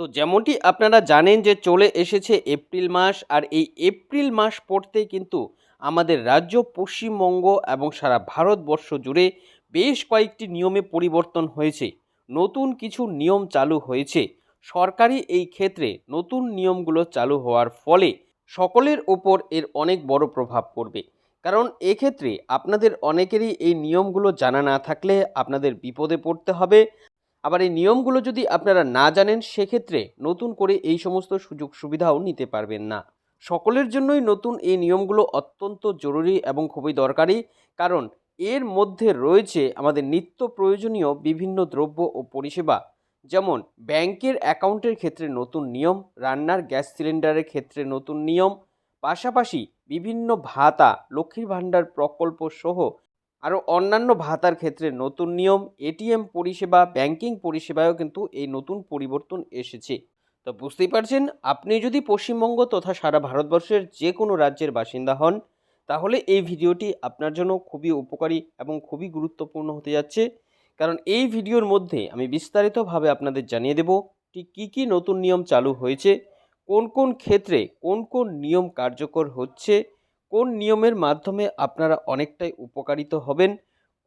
তো যেমনটি আপনারা জানেন যে চলে এসেছে এপ্রিল মাস, আর এই এপ্রিল মাস পড়তেই কিন্তু আমাদের রাজ্য পশ্চিমবঙ্গ এবং সারা ভারতবর্ষ জুড়ে বেশ কয়েকটি নিয়মে পরিবর্তন হয়েছে। নতুন কিছু নিয়ম চালু হয়েছে। সরকারি এই ক্ষেত্রে নতুন নিয়মগুলো চালু হওয়ার ফলে সকলের ওপর এর অনেক বড় প্রভাব পড়বে। কারণ এক্ষেত্রে আপনাদের অনেকেরই এই নিয়মগুলো জানা না থাকলে আপনাদের বিপদে পড়তে হবে। আবার এই নিয়মগুলো যদি আপনারা না জানেন, সেক্ষেত্রে নতুন করে এই সমস্ত সুযোগ সুবিধাও নিতে পারবেন না। সকলের জন্যই নতুন এই নিয়মগুলো অত্যন্ত জরুরি এবং খুবই দরকারি, কারণ এর মধ্যে রয়েছে আমাদের নিত্য প্রয়োজনীয় বিভিন্ন দ্রব্য ও পরিষেবা। যেমন ব্যাংকের অ্যাকাউন্টের ক্ষেত্রে নতুন নিয়ম, রান্নার গ্যাস সিলিন্ডারের ক্ষেত্রে নতুন নিয়ম, পাশাপাশি বিভিন্ন ভাতা, লক্ষ্মীর ভাণ্ডার প্রকল্প সহ আরও অন্যান্য ভাতার ক্ষেত্রে নতুন নিয়ম, এটিএম পরিষেবা, ব্যাংকিং পরিষেবায়ও কিন্তু এই নতুন পরিবর্তন এসেছে। তো বুঝতেই পারছেন, আপনি যদি পশ্চিমবঙ্গ তথা সারা ভারতবর্ষের যে কোনো রাজ্যের বাসিন্দা হন, তাহলে এই ভিডিওটি আপনার জন্য খুবই উপকারী এবং খুবই গুরুত্বপূর্ণ হতে যাচ্ছে। কারণ এই ভিডিওর মধ্যে আমি বিস্তারিতভাবে আপনাদের জানিয়ে দেব, ঠিক কী কী নতুন নিয়ম চালু হয়েছে, কোন কোন ক্ষেত্রে কোন কোন নিয়ম কার্যকর হচ্ছে কোন নিয়মের মাধ্যমে আপনারা অনেকটাই উপকারিত হবেন,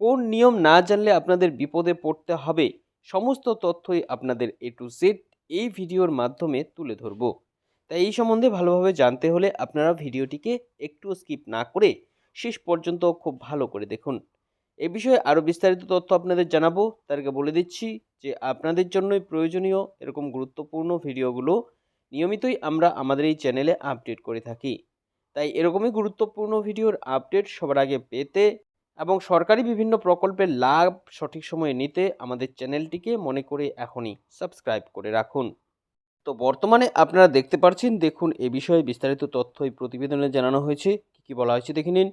কোন নিয়ম না জানলে আপনাদের বিপদে পড়তে হবে, সমস্ত তথ্যই আপনাদের এ টু জেড এই ভিডিওর মাধ্যমে তুলে ধরব। তাই এই সম্বন্ধে ভালোভাবে জানতে হলে আপনারা ভিডিওটিকে একটু স্কিপ না করে শেষ পর্যন্ত খুব ভালো করে দেখুন। এ বিষয়ে আরও বিস্তারিত তথ্য আপনাদের জানাব। তার আগে বলে দিচ্ছি যে আপনাদের জন্যই প্রয়োজনীয় এরকম গুরুত্বপূর্ণ ভিডিওগুলো নিয়মিতই আমরা আমাদের এই চ্যানেলে আপডেট করে থাকি। তাই এরকমই গুরুত্বপূর্ণ ভিডিওর আপডেট সবার আগে পেতে এবং সরকারি বিভিন্ন প্রকল্পের লাভ সঠিক সময়ে নিতে আমাদের চ্যানেলটিকে মনে করে এখনই সাবস্ক্রাইব করে রাখুন। তো বর্তমানে আপনারা দেখতে পাচ্ছেন দেখুন এ বিষয়ে বিস্তারিত তথ্য এই প্রতিবেদনে জানানো হয়েছে। কী কী বলা হয়েছে দেখে নিন।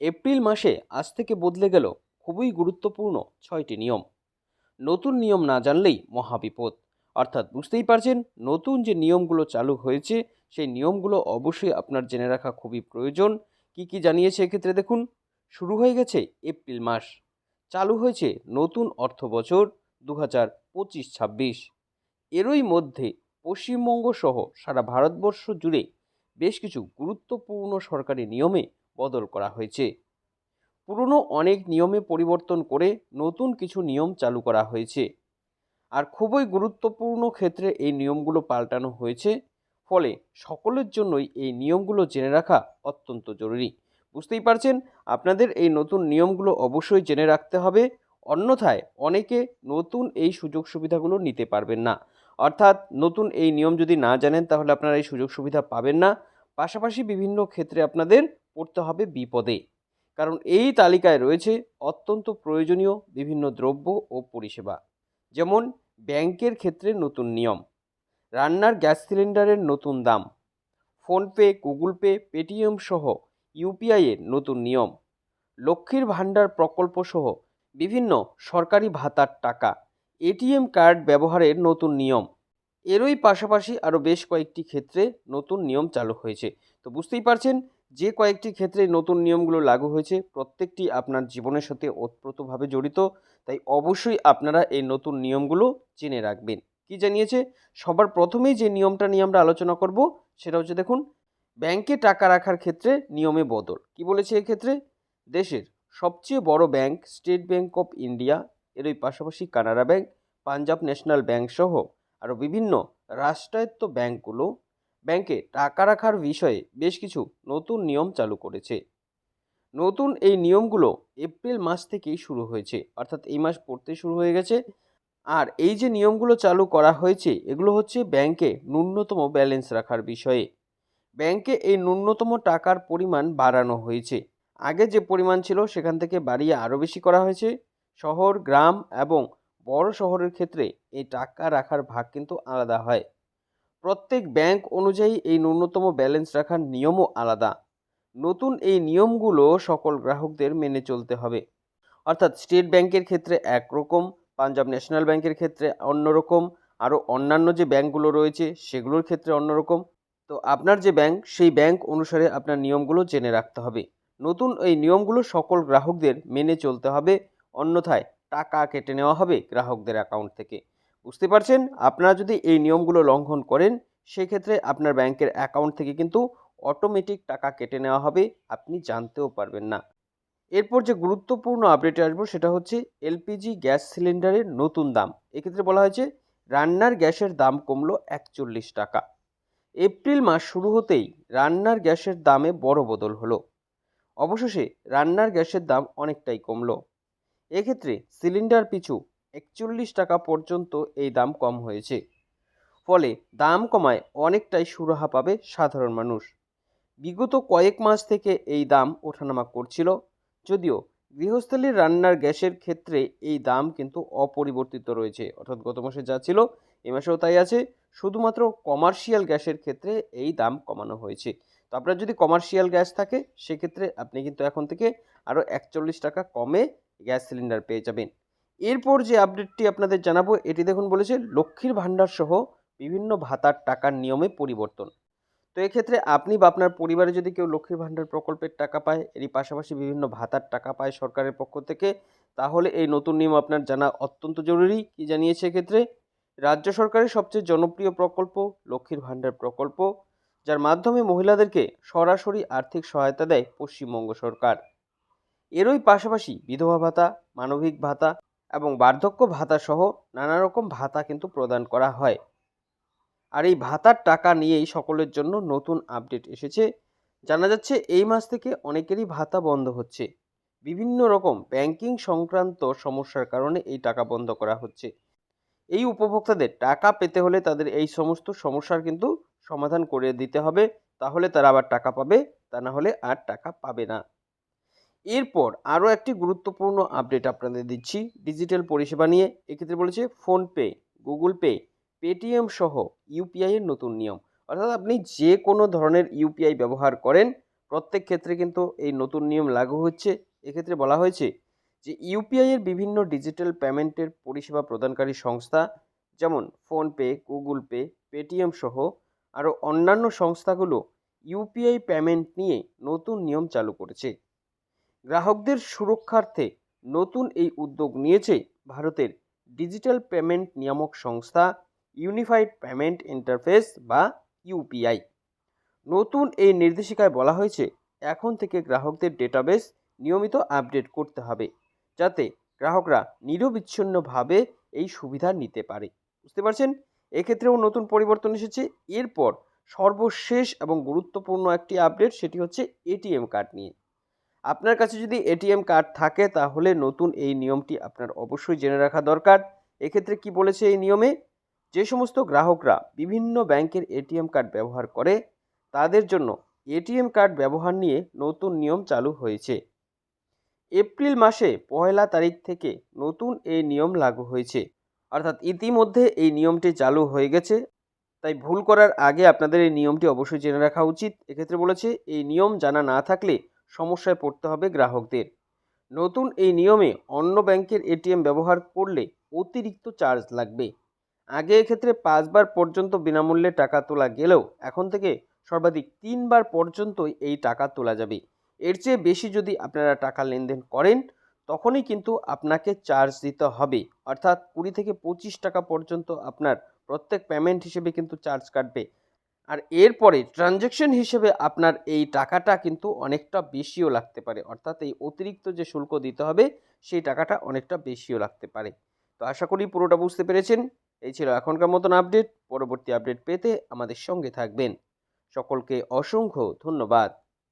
এপ্রিল মাসে আজ থেকে বদলে গেল খুবই গুরুত্বপূর্ণ ছয়টি নিয়ম। নতুন নিয়ম না জানলেই মহাবিপদ। অর্থাৎ বুঝতেই পারছেন, নতুন যে নিয়মগুলো চালু হয়েছে সেই নিয়মগুলো অবশ্যই আপনার জেনে রাখা খুবই প্রয়োজন। কি কি জানিয়েছে এক্ষেত্রে দেখুন, শুরু হয়ে গেছে এপ্রিল মাস, চালু হয়েছে নতুন অর্থ বছর দু হাজার পঁচিশ ছাব্বিশ এরই মধ্যে পশ্চিমবঙ্গ সহ সারা ভারতবর্ষ জুড়ে বেশ কিছু গুরুত্বপূর্ণ সরকারি নিয়মে বদল করা হয়েছে। পুরনো অনেক নিয়মে পরিবর্তন করে নতুন কিছু নিয়ম চালু করা হয়েছে। আর খুবই গুরুত্বপূর্ণ ক্ষেত্রে এই নিয়মগুলো পাল্টানো হয়েছে। ফলে সকলের জন্যই এই নিয়মগুলো জেনে রাখা অত্যন্ত জরুরি। বুঝতেই পারছেন? আপনাদের এই নতুন নিয়মগুলো অবশ্যই জেনে রাখতে হবে, অন্যথায় অনেকে নতুন এই সুযোগ সুবিধাগুলো নিতে পারবেন না। অর্থাৎ নতুন এই নিয়ম যদি না জানেন, তাহলে আপনারা এই সুযোগ সুবিধা পাবেন না। পাশাপাশি বিভিন্ন ক্ষেত্রে আপনাদের পড়তে হবে বিপদে। কারণ এই তালিকায় রয়েছে অত্যন্ত প্রয়োজনীয় বিভিন্ন দ্রব্য ও পরিষেবা। যেমন ব্যাংকের ক্ষেত্রে নতুন নিয়ম রান্নার গ্যাস সিলিন্ডারের নতুন দাম। ফোনপে, গুগল পে, পেটিএম সহ ইউপিআইয়ের নতুন নিয়ম। লক্ষ্মীর ভাণ্ডার প্রকল্প সহ বিভিন্ন সরকারি ভাতার টাকা। এটিএম কার্ড ব্যবহারের নতুন নিয়ম। এরই পাশাপাশি আরও বেশ কয়েকটি ক্ষেত্রে নতুন নিয়ম চালু হয়েছে। তো বুঝতেই পারছেন, যে কয়েকটি ক্ষেত্রে নতুন নিয়মগুলো লাগু হয়েছে, প্রত্যেকটি আপনার জীবনের সাথে ওতপ্রোতভাবে জড়িত। তাই অবশ্যই আপনারা এই নতুন নিয়মগুলো জেনে রাখবেন। কি জানিয়েছে? সবার প্রথমেই যে নিয়মটা নিয়ে আমরা আলোচনা করব সেটা হচ্ছে দেখুন, ব্যাংকে টাকা রাখার ক্ষেত্রে নিয়মে বদল। কি বলেছে এক্ষেত্রে? দেশের সবচেয়ে বড় bank State Bank of India এরই পাশাপাশি Canara Bank, Punjab National Bank সহ আরও বিভিন্ন রাষ্ট্রায়ত্ত ব্যাংকগুলো ব্যাংকে টাকা রাখার বিষয়ে বেশ কিছু নতুন নিয়ম চালু করেছে। নতুন এই নিয়মগুলো এপ্রিল মাস থেকেই শুরু হয়েছে, অর্থাৎ এই মাস পড়তে শুরু হয়ে গেছে। আর এই যে নিয়মগুলো চালু করা হয়েছে, এগুলো হচ্ছে ব্যাংকে ন্যূনতম ব্যালেন্স রাখার বিষয়ে। ব্যাংকে এই ন্যূনতম টাকার পরিমাণ বাড়ানো হয়েছে। আগে যে পরিমাণ ছিল সেখান থেকে বাড়িয়ে আরও বেশি করা হয়েছে। শহর, গ্রাম এবং বড় শহরের ক্ষেত্রে এই টাকা রাখার ভাগ কিন্তু আলাদা হয়। প্রত্যেক ব্যাংক অনুযায়ী এই ন্যূনতম ব্যালেন্স রাখার নিয়মও আলাদা। নতুন এই নিয়মগুলো সকল গ্রাহকদের মেনে চলতে হবে। অর্থাৎ স্টেট ব্যাংকের ক্ষেত্রে একরকম পাঞ্জাব ন্যাশনাল ব্যাংকের ক্ষেত্রে অন্যরকম, আরও অন্যান্য যে ব্যাংকগুলো রয়েছে সেগুলোর ক্ষেত্রে অন্যরকম। তো আপনার যে ব্যাংক, সেই ব্যাংক অনুসারে আপনার নিয়মগুলো জেনে রাখতে হবে। নতুন এই নিয়মগুলো সকল গ্রাহকদের মেনে চলতে হবে, অন্যথায় টাকা কেটে নেওয়া হবে গ্রাহকদের অ্যাকাউন্ট থেকে। বুঝতে পারছেন? আপনারা যদি এই নিয়মগুলো লঙ্ঘন করেন, সেক্ষেত্রে আপনার ব্যাংকের অ্যাকাউন্ট থেকে কিন্তু অটোমেটিক টাকা কেটে নেওয়া হবে, আপনি জানতেও পারবেন না। এরপর যে গুরুত্বপূর্ণ আপডেট আসব সেটা হচ্ছে এলপিজি গ্যাস সিলিন্ডারের নতুন দাম। এক্ষেত্রে বলা হয়েছে রান্নার গ্যাসের দাম কমলো একচল্লিশ টাকা। এপ্রিল মাস শুরু হতেই রান্নার গ্যাসের দামে বড় বদল হলো। অবশেষে রান্নার গ্যাসের দাম অনেকটাই কমলো। এক্ষেত্রে সিলিন্ডার পিছু একচল্লিশ টাকা পর্যন্ত এই দাম কম হয়েছে। ফলে দাম কমায় অনেকটাই সুরাহা পাবে সাধারণ মানুষ। বিগত কয়েক মাস থেকে এই দাম ওঠানামা করছিল। যদিও গৃহস্থলীর রান্নার গ্যাসের ক্ষেত্রে এই দাম কিন্তু অপরিবর্তিত রয়েছে। অর্থাৎ গত মাসে যা ছিল, এ মাসেও তাই আছে। শুধুমাত্র কমার্শিয়াল গ্যাসের ক্ষেত্রে এই দাম কমানো হয়েছে। তো আপনার যদি কমার্শিয়াল গ্যাস থাকে, সেক্ষেত্রে আপনি কিন্তু এখন থেকে আরও একচল্লিশ টাকা কমে গ্যাস সিলিন্ডার পেয়ে যাবেন। এরপর যে আপডেটটি আপনাদের জানাব, এটি দেখুন বলেছে, লক্ষ্মীর ভাণ্ডার সহ বিভিন্ন ভাতার টাকার নিয়মে পরিবর্তন। তো এক্ষেত্রে আপনি বা আপনার পরিবারে যদি কেউ লক্ষ্মীর ভাণ্ডার প্রকল্পের টাকা পায়, এরই পাশাপাশি বিভিন্ন ভাতার টাকা পায় সরকারের পক্ষ থেকে, তাহলে এই নতুন নিয়ম আপনার জানা অত্যন্ত জরুরি। কি জানিয়েছে এক্ষেত্রে? রাজ্য সরকারের সবচেয়ে জনপ্রিয় প্রকল্প লক্ষ্মীর ভাণ্ডার প্রকল্প, যার মাধ্যমে মহিলাদেরকে সরাসরি আর্থিক সহায়তা দেয় পশ্চিমবঙ্গ সরকার। এরই পাশাপাশি বিধবা ভাতা, মানবিক ভাতা এবং বার্ধক্য ভাতা সহ নানা রকম ভাতা কিন্তু প্রদান করা হয়। আর এই ভাতার টাকা নিয়েই সকলের জন্য নতুন আপডেট এসেছে। জানা যাচ্ছে, এই মাস থেকে অনেকেরই ভাতা বন্ধ হচ্ছে। বিভিন্ন রকম ব্যাংকিং সংক্রান্ত সমস্যার কারণে এই টাকা বন্ধ করা হচ্ছে। এই উপভোক্তাদের টাকা পেতে হলে তাদের এই সমস্ত সমস্যার কিন্তু সমাধান করে দিতে হবে। তাহলে তারা আবার টাকা পাবে, তা না হলে আর টাকা পাবে না। এরপর আরও একটি গুরুত্বপূর্ণ আপডেট আপনাদের দিচ্ছি। ডিজিটাল পরিষেবা নিয়ে। এক্ষেত্রে বলেছে ফোনপে গুগল পে পেটিএম সহ ইউপিআই এর নতুন নিয়ম। অর্থাৎ আপনি যে কোনো ধরনের ইউপিআই ব্যবহার করেন, প্রত্যেক ক্ষেত্রে কিন্তু এই নতুন নিয়ম লাগু হচ্ছে। এক্ষেত্রে বলা হয়েছে যে ইউপিআই এর বিভিন্ন ডিজিটাল পেমেন্টের পরিষেবা প্রদানকারী সংস্থা, যেমন ফোনপে গুগল পে পেটিএম সহ আরও অন্যান্য সংস্থাগুলো ইউপিআই পেমেন্ট নিয়ে নতুন নিয়ম চালু করেছে। গ্রাহকদের সুরক্ষার্থে নতুন এই উদ্যোগ নিয়েছে ভারতের ডিজিটাল পেমেন্ট নিয়ামক সংস্থা ইউনিফাইড পেমেন্ট ইন্টারফেস বা ইউপিআই। নতুন এই নির্দেশিকায় বলা হয়েছে, এখন থেকে গ্রাহকদের ডেটাবেস নিয়মিত আপডেট করতে হবে, যাতে গ্রাহকরা নিরবিচ্ছিন্নভাবে এই সুবিধা নিতে পারে। বুঝতে পারছেন? এক্ষেত্রেও নতুন পরিবর্তন এসেছে। এরপর সর্বশেষ এবং গুরুত্বপূর্ণ একটি আপডেট, সেটি হচ্ছে এটিএম কার্ড নিয়ে। আপনার কাছে যদি এটিএম কার্ড থাকে, তাহলে নতুন এই নিয়মটি আপনার অবশ্যই জেনে রাখা দরকার। এক্ষেত্রে কি বলেছে এই নিয়মে? যে সমস্ত গ্রাহকরা বিভিন্ন ব্যাংকের এটিএম কার্ড ব্যবহার করে, তাদের জন্য এটিএম কার্ড ব্যবহার নিয়ে নতুন নিয়ম চালু হয়েছে। এপ্রিল মাসে পয়লা তারিখ থেকে নতুন এই নিয়ম লাগু হয়েছে। অর্থাৎ ইতিমধ্যে এই নিয়মটি চালু হয়ে গেছে। তাই ভুল করার আগে আপনাদের এই নিয়মটি অবশ্যই জেনে রাখা উচিত। এক্ষেত্রে বলেছে, এই নিয়ম জানা না থাকলে সমস্যায় পড়তে হবে গ্রাহকদের। নতুন এই নিয়মে অন্য ব্যাংকের এটিএম ব্যবহার করলে অতিরিক্ত চার্জ লাগবে। আগে এক্ষেত্রে পাঁচবার পর্যন্ত বিনামূল্যে টাকা তোলা গেলেও এখন থেকে সর্বাধিক তিনবার পর্যন্তই এই টাকা তোলা যাবে। এর চেয়ে বেশি যদি আপনারা টাকা লেনদেন করেন, তখনই কিন্তু আপনাকে চার্জ দিতে হবে। অর্থাৎ কুড়ি থেকে পঁচিশ টাকা পর্যন্ত আপনার প্রত্যেক পেমেন্ট হিসেবে কিন্তু চার্জ কাটবে। আর এরপরে ট্রানজ্যাকশন হিসেবে আপনার এই টাকাটা কিন্তু অনেকটা বেশিও লাগতে পারে। অর্থাৎ এই অতিরিক্ত যে শুল্ক দিতে হবে, সেই টাকাটা অনেকটা বেশিও লাগতে পারে। তো আশা করি পুরোটা বুঝতে পেরেছেন। এই ছিল এখনকার মতন আপডেট পরবর্তী আপডেট পেতে আমাদের সঙ্গে থাকবেন। সকলকে অসংখ্য ধন্যবাদ।